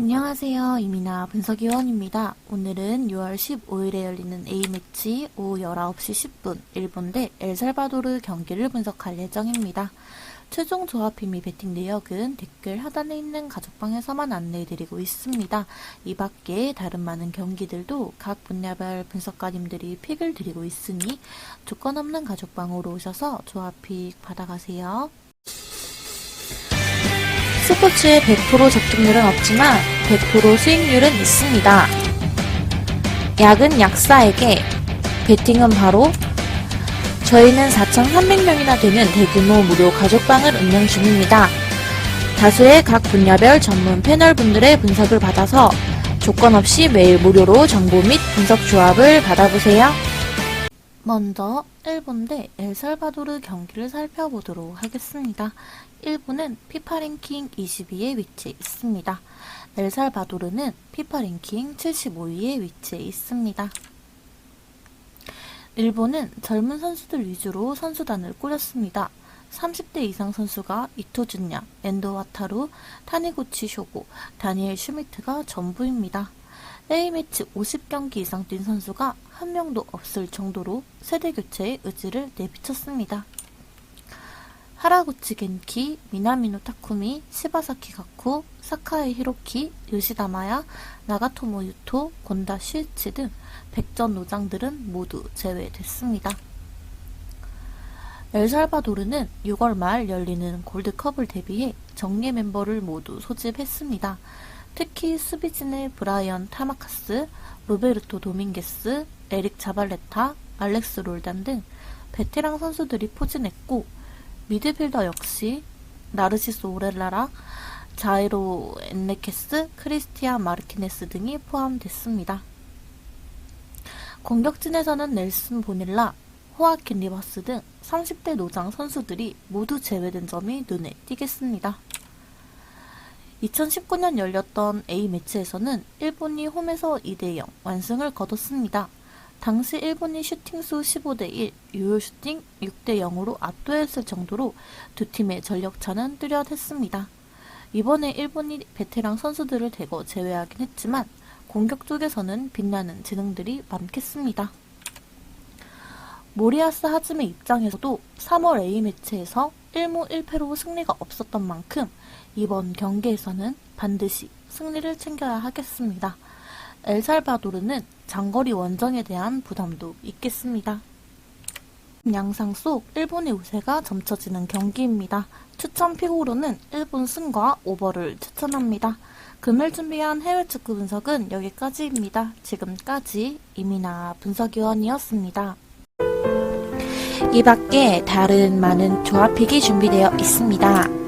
안녕하세요. 이민아 분석위원입니다. 오늘은 6월 15일에 열리는 A매치 오후 19시 10분 일본 대 엘살바도르 경기를 분석할 예정입니다. 최종 조합힘이 배팅 내역은 댓글 하단에 있는 가족방에서만 안내해드리고 있습니다. 이 밖에 다른 많은 경기들도 각 분야별 분석가님들이 픽을 드리고 있으니 조건 없는 가족방으로 오셔서 조합픽 받아가세요. 스포츠에 100% 적중률은 없지만 100% 수익률은 있습니다. 약은 약사에게, 베팅은 바로 저희는 4,300명이나 되는 대규모 무료 가족방을 운영 중입니다. 다수의 각 분야별 전문 패널분들의 분석을 받아서 조건 없이 매일 무료로 정보 및 분석 조합을 받아보세요. 먼저 일본 대 엘살바도르 경기를 살펴보도록 하겠습니다. 일본은 피파 랭킹 22에 위치해 있습니다. 엘살바도르는 피파 랭킹 75위에 위치해 있습니다. 일본은 젊은 선수들 위주로 선수단을 꾸렸습니다. 30대 이상 선수가 이토준야, 엔도 와타루, 타니구치 쇼고, 다니엘 슈미트가 전부입니다. A매치 50경기 이상 뛴 선수가 한 명도 없을 정도로 세대 교체의 의지를 내비쳤습니다. 하라구치 겐키, 미나미노 타쿠미, 시바사키 가쿠, 사카에 히로키, 요시다마야, 나가토모 유토, 곤다 슈이치 등 백전 노장들은 모두 제외됐습니다. 엘살바도르는 6월 말 열리는 골드컵을 대비해 정예 멤버를 모두 소집했습니다. 특히 수비진의 브라이언 타마카스, 로베르토 도밍게스, 에릭 자발레타, 알렉스 롤단 등 베테랑 선수들이 포진했고 미드필더 역시 나르시스 오렐라라, 자이로 엔네케스, 크리스티안 마르키네스 등이 포함됐습니다. 공격진에서는 넬슨 보닐라, 호아킨 리버스 등 30대 노장 선수들이 모두 제외된 점이 눈에 띄겠습니다. 2019년 열렸던 A매치에서는 일본이 홈에서 2대0 완승을 거뒀습니다. 당시 일본이 슈팅수 15대 1, 유효 슈팅 6대 0으로 압도했을 정도로 두 팀의 전력차는 뚜렷했습니다. 이번에 일본이 베테랑 선수들을 대거 제외하긴 했지만 공격 쪽에서는 빛나는 재능들이 많겠습니다. 모리아스 하즈메 입장에서도 3월 A매치에서 1무 1패로 승리가 없었던 만큼 이번 경기에서는 반드시 승리를 챙겨야 하겠습니다. 엘살바도르는 장거리 원정에 대한 부담도 있겠습니다. 양상 속 일본의 우세가 점쳐지는 경기입니다. 추천 픽으로는 일본 승과 오버를 추천합니다. 금일 준비한 해외 축구 분석은 여기까지입니다. 지금까지 이민아 분석위원이었습니다. 이 밖에 다른 많은 조합픽이 준비되어 있습니다.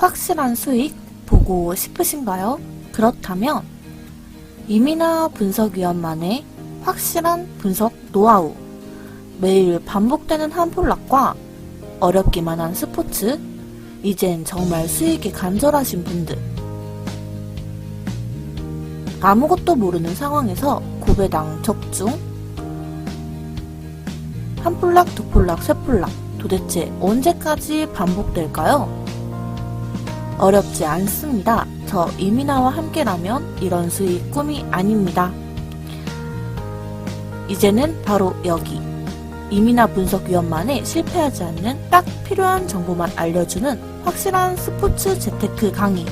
확실한 수익 보고 싶으신가요? 그렇다면 이민아 분석위원만의 확실한 분석 노하우 매일 반복되는 한 폴락과 어렵기만 한 스포츠 이젠 정말 수익이 간절하신 분들 아무것도 모르는 상황에서 고배당 적중 한 폴락, 두 폴락, 세 폴락 도대체 언제까지 반복될까요? 어렵지 않습니다. 저 이민아와 함께라면 이런 수익 꿈이 아닙니다. 이제는 바로 여기 이민아 분석위원만의 실패하지 않는 딱 필요한 정보만 알려주는 확실한 스포츠 재테크 강의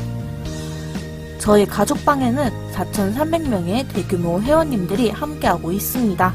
저희 가족방에는 4,300명의 대규모 회원님들이 함께하고 있습니다.